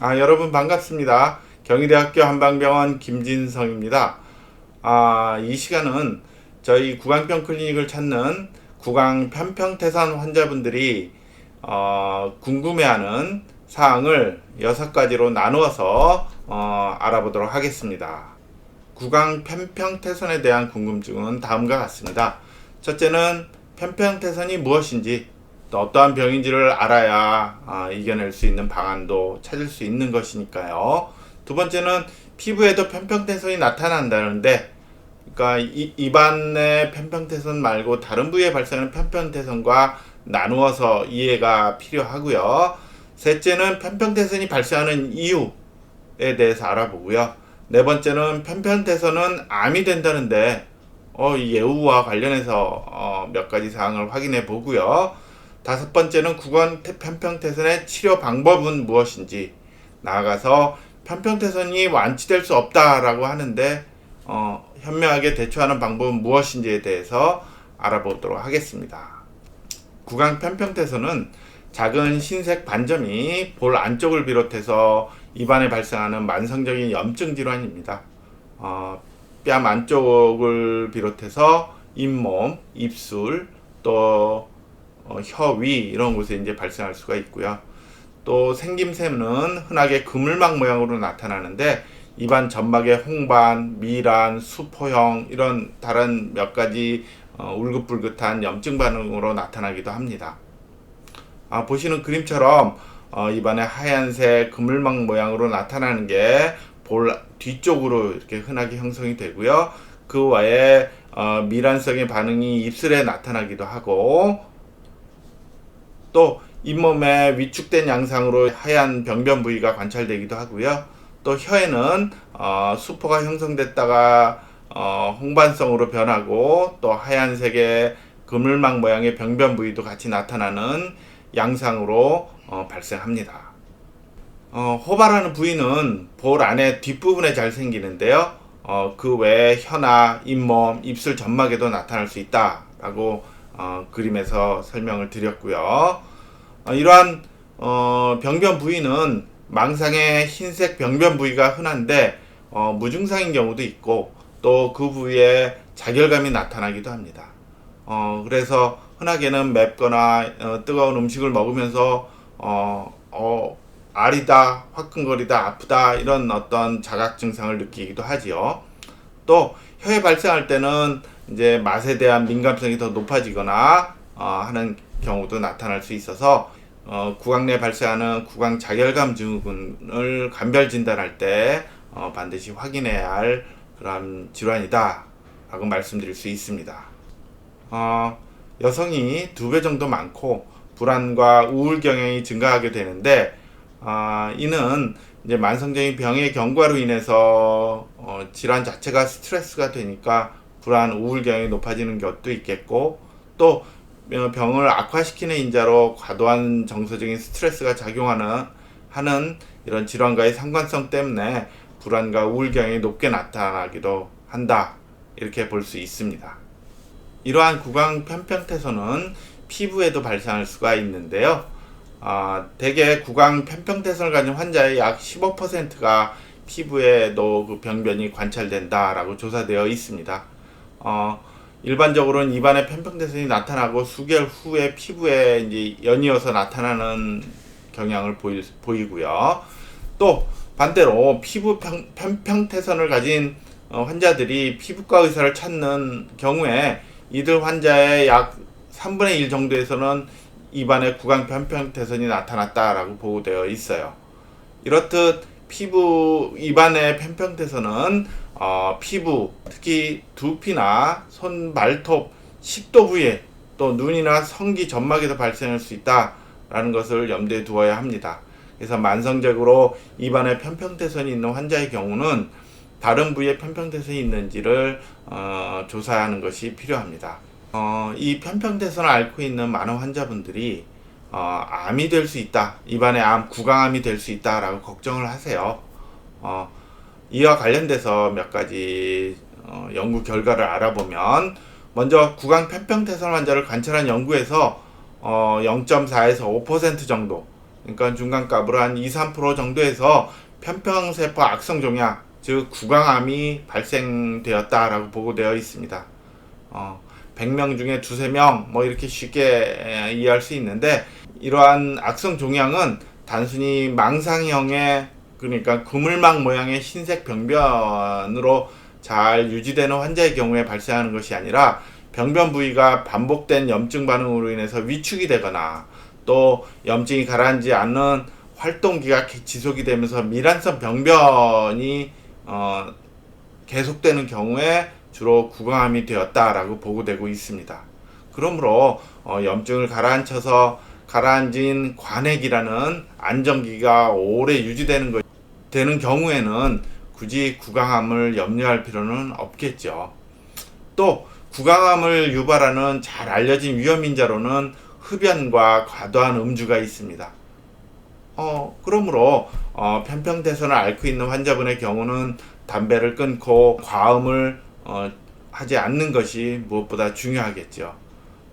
아, 여러분 반갑습니다. 경희대학교 한방병원 김진성입니다. 아, 이 시간은 저희 구강병 클리닉을 찾는 구강 편평태산 환자분들이 어, 궁금해하는 사항을 여섯 가지로 나누어서 어, 알아보도록 하겠습니다. 구강 편평태선에 대한 궁금증은 다음과 같습니다. 첫째는 편평태선이 무엇인지 또 어떠한 병인지를 알아야 아, 이겨낼 수 있는 방안도 찾을 수 있는 것이니까요. 두 번째는 피부에도 편평태선이 나타난다는데 그러니까 이, 입안의 편평태선 말고 다른 부위에 발생하는 편평태선과 나누어서 이해가 필요하고요. 셋째는 편평태선이 발생하는 이유에 대해서 알아보고요. 네 번째는 편평태선은 암이 된다는데 어, 이 예후와 관련해서 어, 몇 가지 사항을 확인해 보고요. 다섯 번째는 구강 태- 편평태선의 치료 방법은 무엇인지 나아가서 편평태선이 완치될 수 없다라고 하는데 어, 현명하게 대처하는 방법은 무엇인지에 대해서 알아보도록 하겠습니다. 구강 편평태선은 작은 흰색 반점이 볼 안쪽을 비롯해서 입안에 발생하는 만성적인 염증 질환입니다. 어, 뺨 안쪽을 비롯해서 잇몸, 입술, 또 어, 혀위 이런 곳에 이제 발생할 수가 있고요. 또 생김새는 흔하게 그물망 모양으로 나타나는데 입안 점막의 홍반, 미란, 수포형 이런 다른 몇 가지 어, 울긋불긋한 염증 반응으로 나타나기도 합니다. 아, 보시는 그림처럼 어, 입안에 하얀색 그물망 모양으로 나타나는 게 볼 뒤쪽으로 이렇게 흔하게 형성이 되고요. 그 외에 어, 미란성의 반응이 입술에 나타나기도 하고 또 잇몸의 위축된 양상으로 하얀 병변 부위가 관찰되기도 하고요. 또 혀에는 어, 수포가 형성됐다가 어, 홍반성으로 변하고 또 하얀색의 그물망 모양의 병변 부위도 같이 나타나는 양상으로 어, 발생합니다. 어, 호바라는 부위는 볼 안에 뒷부분에 잘 생기는데요. 어, 그 외에 혀나 잇몸, 입술 점막에도 나타날 수 있다라고 어, 그림에서 설명을 드렸고요. 어, 이러한 어, 병변 부위는 망상의 흰색 병변 부위가 흔한데 어, 무증상인 경우도 있고 또 그 부위에 자결감이 나타나기도 합니다. 어, 그래서 흔하게는 맵거나 어, 뜨거운 음식을 먹으면서 어, 어, 아리다, 화끈거리다, 아프다 이런 어떤 자각 증상을 느끼기도 하지요. 또 혀에 발생할 때는 이제 맛에 대한 민감성이 더 높아지거나 어, 하는 경우도 나타날 수 있어서 어, 구강 내에 발생하는 구강 자결감 증후군을 감별 진단할 때 어, 반드시 확인해야 할 그런 질환이다라고 말씀드릴 수 있습니다. 어, 여성이 두 배 정도 많고 불안과 우울 경향이 증가하게 되는데 아, 이는 이제 만성적인 병의 경과로 인해서 어, 질환 자체가 스트레스가 되니까 불안, 우울 경향이 높아지는 것도 있겠고 또 어, 병을 악화시키는 인자로 과도한 정서적인 스트레스가 작용하는 하는 이런 질환과의 상관성 때문에 불안과 우울 경향이 높게 나타나기도 한다 이렇게 볼 수 있습니다. 이러한 구강 편평태선은 피부에도 발생할 수가 있는데요. 아, 대개 구강 편평태선을 가진 환자의 약 15%가 피부에도 그 병변이 관찰된다라고 조사되어 있습니다. 어, 일반적으로는 입안에 편평태선이 나타나고 수개월 후에 피부에 이제 연이어서 나타나는 경향을 보이, 보이고요. 또 반대로 피부 평, 편평태선을 가진 어, 환자들이 피부과 의사를 찾는 경우에 이들 환자의 약 3분의 1 정도에서는 입안에 구강 편평태선이 나타났다라고 보고되어 있어요. 이렇듯 피부 입안의 편평태선은 어, 피부 특히 두피나 손 발톱 식도 부위에 또 눈이나 성기 점막에도 발생할 수 있다라는 것을 염두에 두어야 합니다. 그래서 만성적으로 입안에 편평태선이 있는 환자의 경우는 다른 부위에 편평태선이 있는지를 어, 조사하는 것이 필요합니다. 어, 이 편평태선을 앓고 있는 많은 환자분들이 어, 암이 될 수 있다, 입안에 암, 구강암이 될 수 있다라고 걱정을 하세요. 어, 이와 관련돼서 몇 가지 어, 연구 결과를 알아보면 먼저 구강 편평태선 환자를 관찰한 연구에서 어, 0.4에서 5% 정도 그러니까 중간값으로 한 2, 3% 정도에서 편평세포 악성 종양, 즉 구강암이 발생되었다라고 보고되어 있습니다. 어, 100명 중에 두세 명 뭐 이렇게 쉽게 에, 이해할 수 있는데 이러한 악성 종양은 단순히 망상형의 그러니까 그물망 모양의 흰색 병변으로 잘 유지되는 환자의 경우에 발생하는 것이 아니라 병변 부위가 반복된 염증 반응으로 인해서 위축이 되거나 또 염증이 가라앉지 않는 활동기가 기- 지속이 되면서 미란성 병변이 어, 계속되는 경우에 주로 구강암이 되었다라고 보고되고 있습니다. 그러므로 어, 염증을 가라앉혀서 가라앉은 관액이라는 안정기가 오래 유지되는 것 되는 경우에는 굳이 구강암을 염려할 필요는 없겠죠. 또 구강암을 유발하는 잘 알려진 위험인자로는 흡연과 과도한 음주가 있습니다. 어, 그러므로 어, 편평대선을 앓고 있는 환자분의 경우는 담배를 끊고 과음을 어, 하지 않는 것이 무엇보다 중요하겠죠.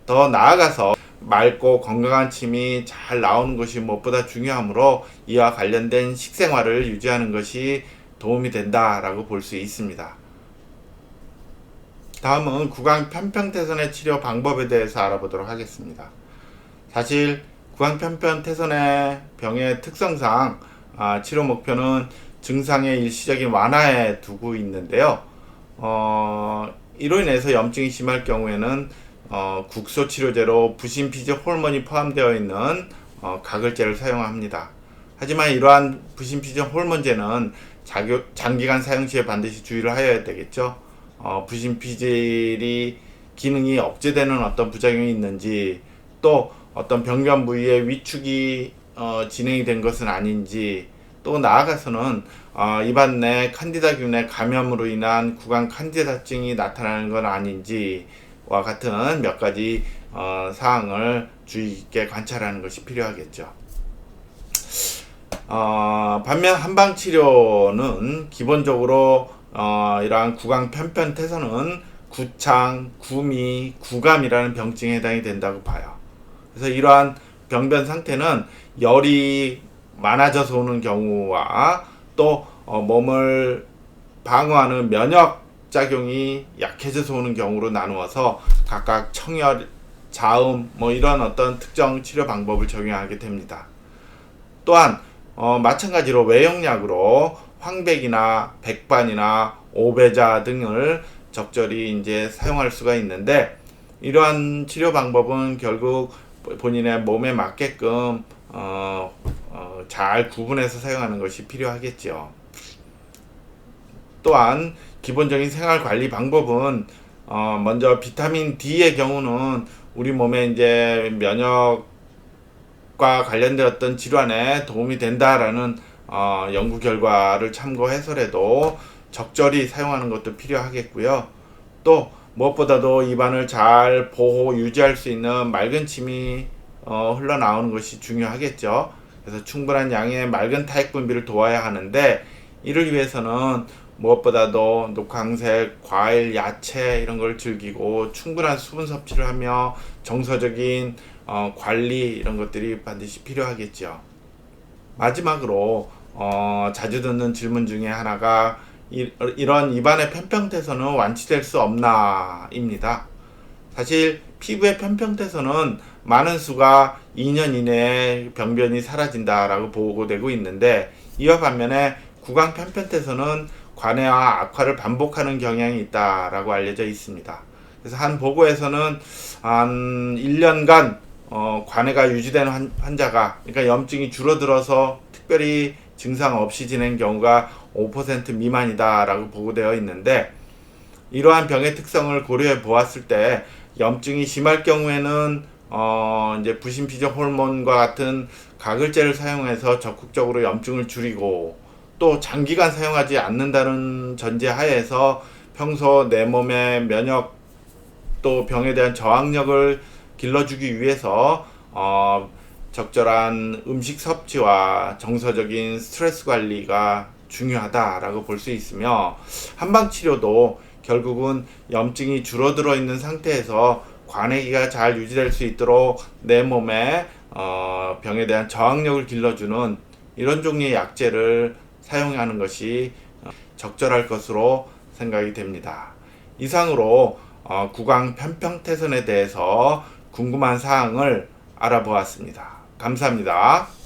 더 나아가서 맑고 건강한 침이 잘 나오는 것이 무엇보다 중요하므로 이와 관련된 식생활을 유지하는 것이 도움이 된다라고 볼 수 있습니다. 다음은 구강 편평태선의 치료 방법에 대해서 알아보도록 하겠습니다. 사실 구강 편평 태선의 병의 특성상 아, 치료 목표는 증상의 일시적인 완화에 두고 있는데요. 어, 이로 인해서 염증이 심할 경우에는 어, 국소 치료제로 부신 피지 호르몬이 포함되어 있는 어, 가글제를 사용합니다. 하지만 이러한 부신 피지 호르몬제는 자교, 장기간 사용 시에 반드시 주의를 하여야 되겠죠. 어, 부신 피질이 기능이 억제되는 어떤 부작용이 있는지 또 어떤 병변 부위의 위축이 어, 진행이 된 것은 아닌지 또 나아가서는 어, 입안 내 칸디다균의 감염으로 인한 구강 칸디다증이 나타나는 건 아닌지 와 같은 몇 가지 어, 사항을 주의 깊게 관찰하는 것이 필요하겠죠. 어, 반면 한방 치료는 기본적으로 어, 이러한 구강 편편 태선은 구창, 구미, 구감이라는 병증에 해당이 된다고 봐요. 그래서 이러한 병변 상태는 열이 많아져서 오는 경우와 또 어, 몸을 방어하는 면역 작용이 약해져서 오는 경우로 나누어서 각각 청열, 자음 뭐 이런 어떤 특정 치료 방법을 적용하게 됩니다. 또한 어, 마찬가지로 외용약으로 황백이나 백반이나 오배자 등을 적절히 이제 사용할 수가 있는데 이러한 치료 방법은 결국 본인의 몸에 맞게끔 어, 어, 잘 구분해서 사용하는 것이 필요하겠죠. 또한 기본적인 생활 관리 방법은 어, 먼저 비타민 D의 경우는 우리 몸에 이제 면역과 관련되었던 질환에 도움이 된다라는 어, 연구 결과를 참고해서라도 적절히 사용하는 것도 필요하겠고요. 또 무엇보다도 입안을 잘 보호 유지할 수 있는 맑은 침이 어, 흘러나오는 것이 중요하겠죠. 그래서 충분한 양의 맑은 타액 분비를 도와야 하는데 이를 위해서는 무엇보다도 녹황색, 과일, 야채 이런 걸 즐기고 충분한 수분 섭취를 하며 정서적인 어, 관리 이런 것들이 반드시 필요하겠죠. 마지막으로 어, 자주 듣는 질문 중에 하나가 이, 이런 입안의 편평태선은 완치될 수 없나입니다. 사실 피부의 편평태선은 많은 수가 2년 이내에 병변이 사라진다라고 보고되고 있는데 이와 반면에 구강 편편태선은 관해와 악화를 반복하는 경향이 있다라고 알려져 있습니다. 그래서 한 보고에서는 한 1년간 어, 관해가 유지되는 환, 환자가 그러니까 염증이 줄어들어서 특별히 증상 없이 지낸 경우가 5% 미만이다라고 보고되어 있는데 이러한 병의 특성을 고려해 보았을 때 염증이 심할 경우에는 어 이제 부신피저 호르몬과 같은 가글제를 사용해서 적극적으로 염증을 줄이고 또 장기간 사용하지 않는다는 전제 하에서 평소 내 몸의 면역 또 병에 대한 저항력을 길러주기 위해서 어 적절한 음식 섭취와 정서적인 스트레스 관리가 중요하다라고 볼 수 있으며 한방 치료도 결국은 염증이 줄어들어 있는 상태에서 관해기가 잘 유지될 수 있도록 내 몸에 어, 병에 대한 저항력을 길러주는 이런 종류의 약제를 사용하는 것이 어, 적절할 것으로 생각이 됩니다. 이상으로 어, 구강 편평태선에 대해서 궁금한 사항을 알아보았습니다. 감사합니다.